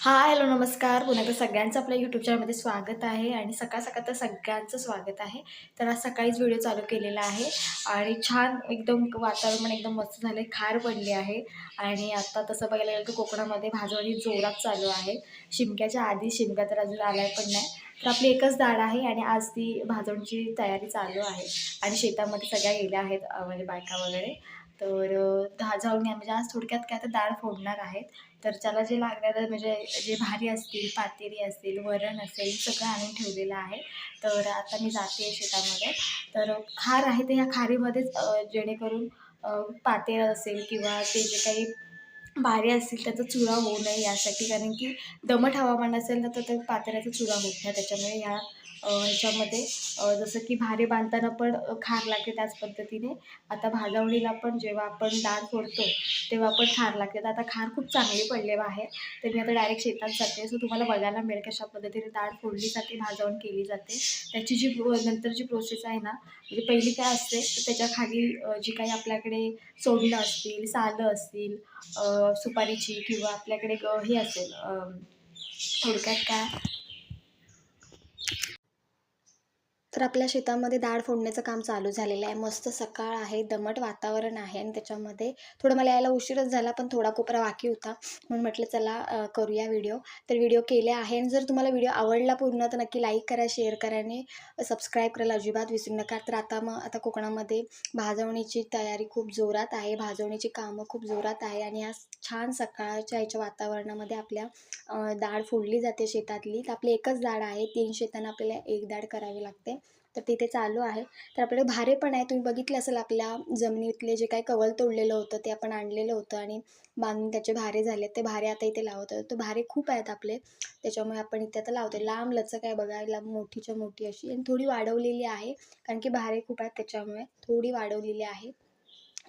Hi hello नमस्कार. पुन्हा एकदा सगळ्यांचं आपल्या यूट्यूब चॅनलमध्ये स्वागत आहे आणि सकाळ सकाळ तर सगळ्यांचं स्वागत आहे. तर आज सकाळीच व्हिडिओ चालू केलेला आहे आणि छान एकदम वातावरण एकदम मस्त झालं आहे खार पडली आहे. आणि आता तसं बघायला गेलं तर कोकणामध्ये भाजवणी जोरात चालू आहे. शिमक्याच्या आधी शिमका तर अजून आलाय पण नाही. तर आपली एकच दाड आहे आणि आज ती भाजवण्याची तयारी चालू आहे. आणि शेतामध्ये सगळ्या गेल्या आहेत म्हणजे बायका वगैरे. तर अं, घ्या. म्हणजे आज थोडक्यात काय तर डाळ फोडणार आहेत. तर त्याला जे लागणार म्हणजे जे भारी असतील पातेरी असतील वरण असेल सगळं आणून ठेवलेलं आहे. तर आता मी जाते शेतामध्ये. तर खार आहे तर ह्या खारीमध्येच जेणेकरून पातेर असेल किंवा ते जे काही भारी असतील त्याचा चुरा होऊ नये यासाठी. कारण की दमट हवामान असेल ना तर ते पातेल्याचा चुरा होत नाही. त्याच्यामुळे ह्या ह्याच्यामध्ये जसं की भारे बांधताना पण खार लागते त्याच पद्धतीने. आता भाजवणीला पण जेव्हा आपण डाळ फोडतो तेव्हा पण खार लागते. तर आता खार खूप चांगली पडले आहे तर मी आता डायरेक्ट शेतात जाते. सो तुम्हाला बघायला मिळेल कशा पद्धतीने डाळ फोडली जाते भाजवण केली जाते. त्याची जी प्रो- नंतरची प्रोसेस आहे ना म्हणजे पहिली काय असते तर त्याच्याखाली जी काही आपल्याकडे सोडलं असतील सालं असतील सुपारीची किंवा आपल्याकडे हे असेल थोडक्यात काय तर आपल्या शेतामध्ये डाळ फोडण्याचं काम चालू झालेलं आहे. मस्त सकाळ आहे दमट वातावरण आहे आणि त्याच्यामध्ये थोडं मला यायला उशीरच झाला पण थोडा कोपरा बाकी होता. म्हणून म्हटलं चला करूया व्हिडिओ तर व्हिडिओ केले आहे आणि जर तुम्हाला व्हिडिओ आवडला पूर्ण तर नक्की लाईक करा शेअर करा आणि सबस्क्राईब करायला अजिबात विसरू नका. तर आता मग आता कोकणामध्ये भाजवणीची तयारी खूप जोरात आहे. भाजवणीची कामं खूप जोरात आहे आणि या छान सकाळच्या ह्याच्या वातावरणामध्ये आपल्या डाळ फोडली जाते शेतातली. तर आपली एकच डाळ आहे तीन शेतांना आपल्याला एक डाळ करावी लागते. तर तिथे चालू आहे. तर आपल्याकडे भारे पण आहे. तुम्ही बघितलं असेल आपल्या जमिनीतले जे काही कवल तोडलेलं होतं ते आपण आणलेलं होतं आणि बांधून त्याचे भारे झाले ते भारे आता इथे लावत तर भारे खूप आहेत आपले. त्याच्यामुळे आपण इथे आता लावतो लांब लचक आहे बघायला. मोठीच्या मोठी अशी. आणि थोडी वाढवलेली आहे. कारण की भारे खूप आहेत त्याच्यामुळे थोडी वाढवलेली आहे.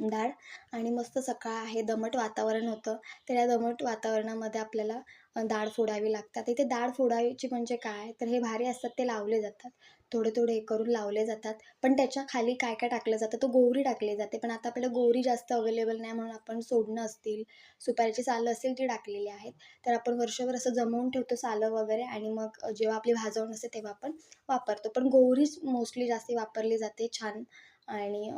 डाळ. आणि मस्त सकाळ आहे. दमट वातावरण होतं. तर या दमट वातावरणामध्ये आपल्याला डाळ फोडावी लागतात. इथे डाळ फोडायची म्हणजे काय? तर हे भारे असतात ते लावले जातात. थोडे थोडे हे करून लावले जातात. पण त्याच्याखाली काय काय टाकलं जातं? तर गोवरी टाकली जाते. पण आता आपल्याला गोवरी जास्त अवेलेबल नाही म्हणून आपण सोडणं असतील सुपारीची सालं असतील ती टाकलेली आहेत. तर आपण वर्षभर असं जमवून ठेवतो सालं वगैरे आणि मग जेव्हा आपली भाजवण असते तेव्हा आपण वापरतो. पण गोवरीच मोस्टली जास्त वापरली जाते छान. आणि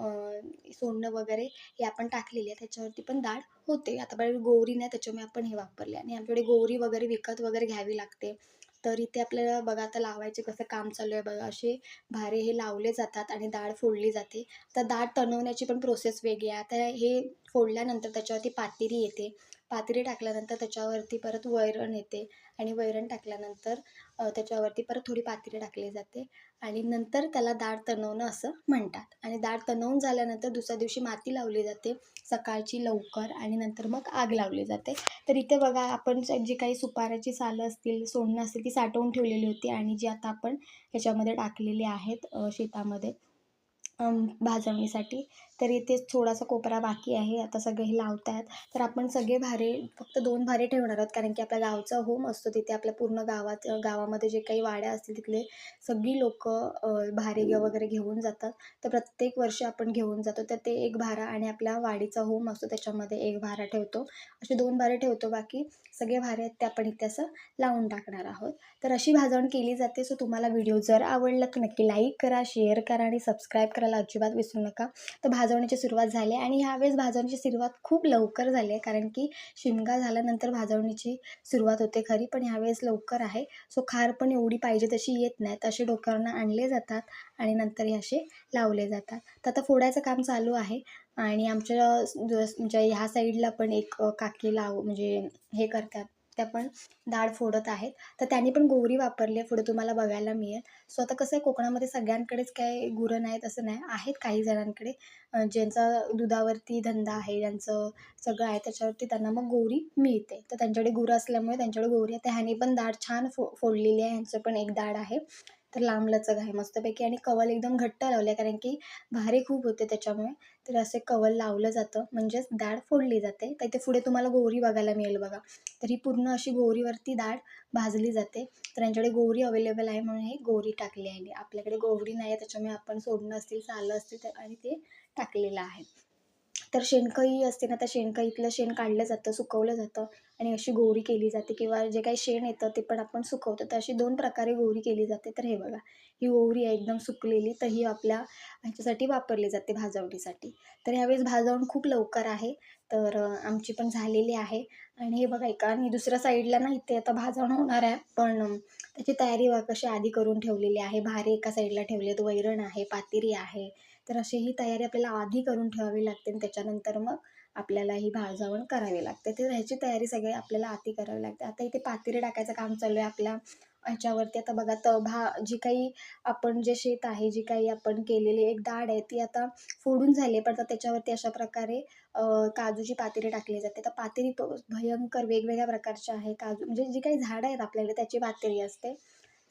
सोडणं वगैरे हे आपण टाकलेली आहे. त्याच्यावरती पण डाळ होते. आता आपल्याकडे गोवरी नाही त्याच्यामुळे आपण हे वापरले आणि आमच्याकडे गोवरी वगैरे विकत वगैरे घ्यावी लागते. तर इथे आपल्याला बघा आता लावायचे कसं काम चालू आहे बघा असे भारे हे लावले जातात आणि डाळ फोडली जाते. तर डाळ तणवण्याची पण प्रोसेस वेगळी आहे. आता हे फोडल्यानंतर त्याच्यावरती पातेरी येते. पातेरी टाकल्यानंतर त्याच्यावरती परत वैरण येते आणि वैरण टाकल्यानंतर त्याच्यावरती परत थोडी पातरी टाकली जाते आणि नंतर त्याला डाळ तणवणं असं म्हणतात. आणि डाळ तणवून झाल्यानंतर दुसऱ्या दिवशी माती लावली जाते सकाळची लवकर आणि नंतर मग आग लावली जाते. तर इथे बघा आपण जी काही सुपाऱ्याची सालं असतील सोडणं असतील ती साठवून ठेवलेली होती आणि जी आता आपण ह्याच्यामध्ये टाकलेली आहेत शेतामध्ये. भाजवणीसाठी तर इथे थोडासा कोपरा बाकी आहे. आता सगळे हे लावत आहेत तर आपण सगळे भारे फक्त दोन भारे ठेवणार आहोत. कारण की आपल्या गावचा होम असतो तिथे. आपल्या पूर्ण गावात गावामध्ये जे काही वाड्या असतील तिथले सगळी लोक भारे वगैरे घेऊन जातात. तर प्रत्येक वर्षी आपण घेऊन जातो. तर ते एक भारा आणि आपल्या वाडीचा होम असतो. त्याच्यामध्ये एक भारा ठेवतो. असे दोन भारे ठेवतो. बाकी सगळे भारे आहेत ते आपण इथे असं लावून टाकणार आहोत. तर अशी भाजवण केली जाते. सो तुम्हाला व्हिडिओ जर आवडला तर नक्की लाईक करा शेअर करा आणि सबस्क्राईब करायला अजिबात विसरू नका. तर भाजवण्याची सुरुवात झाली आहे आणि ह्यावेळेस भाजवण्याची सुरुवात खूप लवकर झाली आहे. कारण की शिमगा झाल्यानंतर भाजवणीची सुरुवात होते खरी पण ह्यावेळेस लवकर आहे. सो खार पण एवढी पाहिजे तशी येत नाही तसे डोक्यावरनं आणले जातात आणि नंतर हे असे लावले जातात. तर आता फोडायचं काम चालू आहे आणि आमच्या म्हणजे ह्या साईडला पण एक काकी लाव म्हणजे हे करतात. त्या पण डाळ फोडत आहेत. तर त्यांनी पण गोवरी वापरली आहे पुढे तुम्हाला बघायला मिळेल. सो आता कसं आहे कोकणामध्ये सगळ्यांकडेच काय गुरं नाहीत असं नाही आहेत काही जणांकडे. ज्यांचा दुधावरती धंदा आहे ज्यांचं सगळं आहे त्याच्यावरती त्यांना मग गोवरी मिळते. तर त्यांच्याकडे गुरं असल्यामुळे त्यांच्याकडे गोवरी आहे. तर ह्याने पण डाळ छान फो फोडलेली आहे. ह्यांचं पण एक डाळ आहे. तर लांब लचक आहे मस्तपैकी. आणि कवल एकदम घट्ट लावले आहे कारण की भारे खूप होते त्याच्यामुळे. तर असे कवल लावलं जातं म्हणजेच डाळ फोडली जाते. तर इथे पुढे तुम्हाला गोरी बघायला मिळेल बघा. तर ही पूर्ण अशी गोरीवरती डाळ भाजली जाते. तर यांच्याकडे गोरी अवेलेबल आहे म्हणून हे गोरी टाकली आहे. आपल्याकडे गोवरी नाही आहे त्याच्यामुळे आपण सोडणं असतील सालं असतील तर आणि ते टाकलेलं आहे. तर शेणखई असते ना त्या शेणखईतलं शेण काढलं जातं सुकवलं जातं आणि अशी गोरी केली जाते किंवा जे काही शेण येतं ते पण आपण सुकवतो. तर अशी दोन प्रकारे गोरी केली जाते. तर हे बघा ही गोवरी आहे एकदम सुकलेली तर ही आपल्या ह्याच्यासाठी वापरली जाते भाजवणीसाठी. तर ह्यावेळेस भाजवण खूप लवकर आहे तर आमची पण झालेली आहे. आणि हे बघा एका आणि दुसऱ्या साईडला ना इथे आता भाजवण होणार आहे पण त्याची तयारी कशी आधी करून ठेवलेली आहे. भारे एका साईडला ठेवले आहेत वैरण आहे पातेरी आहे तर अशी ही तयारी आपल्याला आधी करून ठेवावी लागते आणि त्याच्यानंतर मग आपल्याला ही भाजावण करावी लागते. तर ह्याची तयारी सगळी आपल्याला आधी करावी लागते. आता इथे पातेरी टाकायचं काम चालू आहे आपल्या ह्याच्यावरती. आता बघा तर भा जी काही आपण जे शेत आहे जी काही आपण केलेली एक डाळ आहे ती आता फोडून झाली आहे. पण आता त्याच्यावरती अशा प्रकारे काजूची पातेरी टाकली जाते. तर पातेरी प भयंकर वेगवेगळ्या प्रकारचे आहे काजू. म्हणजे जी काही झाडं आहेत आपल्याकडे त्याची पातेरी असते.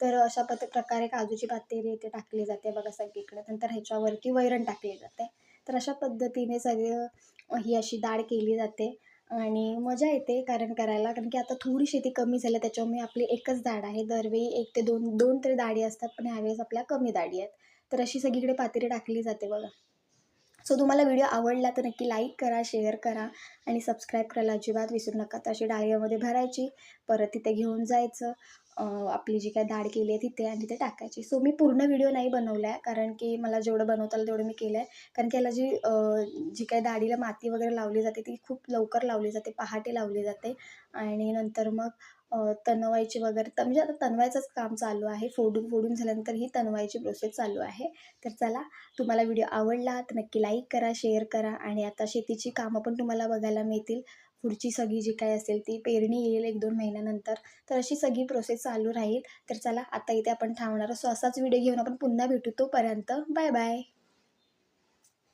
तर अशा पद प्रकारे काजूची पातेरी इथे टाकली जाते बघा सगळीकडे. नंतर ह्याच्यावरती वैरण टाकली जाते. तर अशा पद्धतीने सगळं ही अशी डाळ केली जाते. आणि मजा येते कारण करायला कारण की आता थोडी शेती कमी झाली त्याच्यामुळे आपली एकच डाळ आहे. दरवेळी एक ते दोन दोन तरी डाळी असतात पण ह्यावेळेस आपल्या कमी डाळी आहेत. तर अशी सगळीकडे पातेरी टाकली जाते बघा. सो तुम्हाला व्हिडिओ आवडला तर नक्की लाईक करा शेअर करा आणि सबस्क्राईब करायला अजिबात विसरू नका. तर अशी डाळीमध्ये भरायची परत तिथे घेऊन जायचं आपली जी काय डाळ केली आहे तिथे आणि तिथे टाकायची. सो मी पूर्ण व्हिडिओ नाही बनवला आहे कारण की मला जेवढं बनवता आलं तेवढं मी केलं आहे कारण की याला जी जी काय डाळीला माती वगैरे लावली जाते ती खूप लवकर लावली जाते पहाटे लावली जाते आणि नंतर मग तणवायची वगैरे तर म्हणजे आता तणवायचंच काम चालू आहे. फोडून फोडून झाल्यानंतर ही तणवायची प्रोसेस चालू आहे. तर चला तुम्हाला व्हिडिओ आवडला तर नक्की लाईक करा शेअर करा आणि आता शेतीची कामं पण तुम्हाला बघायला मिळतील. पुढची सगळी जी काय असेल ती पेरणी येईल एक दोन महिन्यानंतर. तर अशी सगळी प्रोसेस चालू राहील. तर चला आता इथे आपण थांबणार असो असाच व्हिडिओ घेऊन आपण पुन्हा भेटू तोपर्यंत. Bye bye